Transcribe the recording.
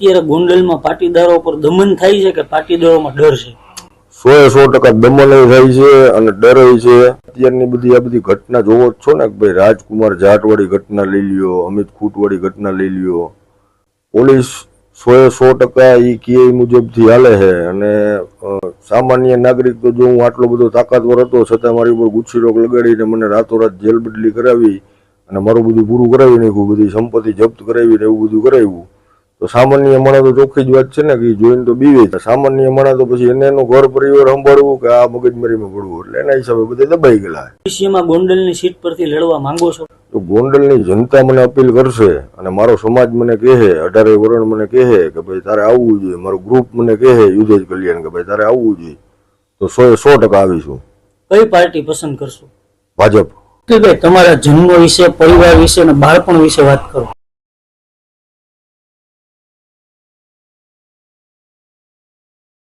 અત્યારે ગોંડલમાં પાટીદારો પર દમન થાય છે કે પાટીદારોમાં ડર છે? સો એ સો ટકા દમન થાય છે અને ડર છે. અત્યારની બધી આ બધી ઘટના જોવો જ છો ને કે ભાઈ રાજકુમાર જાટવાળી ઘટના લઈ લ્યો, અમિત ખૂટવાળી ઘટના લઈ લ્યો. પોલીસ સો એ સો ટકા એ કે મુજબથી હાલે છે અને સામાન્ય નાગરિક તો જો હું આટલો બધો તાકાતવર હતો, છતાં મારી ઉપર ગુચ્છી રોગ લગાડીને મને રાતોરાત જેલ બદલી કરાવી અને મારું બધું પૂરું કરાવી નાખ્યું, બધી સંપત્તિ જપ્ત કરાવી ને એવું બધું કરાવ્યું. તો સામાન્ય માણસ તો ચોખ્ખી જ વાત છે ને કે જોઈને તો બીવે છે સામાન્ય માણસ તો પછી એને એનું ઘર પરિવાર સંભાળવું કે આ મગજમારીમાં પડવું એટલે એના હિસાબે બધા દબાઈ ગયેલા ભવિષ્યમાં ગોંડલની સીટ પરથી લડવા માંગો છો? તો ગોંડલની જનતા મને અપીલ કરશે અને મારો સમાજ મને કહે અઢારે વરણ મને કહે કે ભાઈ તારે આવવું જોઈએ મારું ગ્રુપ મને કહે યુધેજ કલ્યાણ કે ભાઈ તારે આવવું જોઈએ. તો સો સો ટકા આવીશું. કઈ પાર્ટી પસંદ કરશો? ભાજપ. કે ભાઈ તમારા જન્મ વિશે પરિવાર વિશે અને બાળપણ વિશે વાત કરો.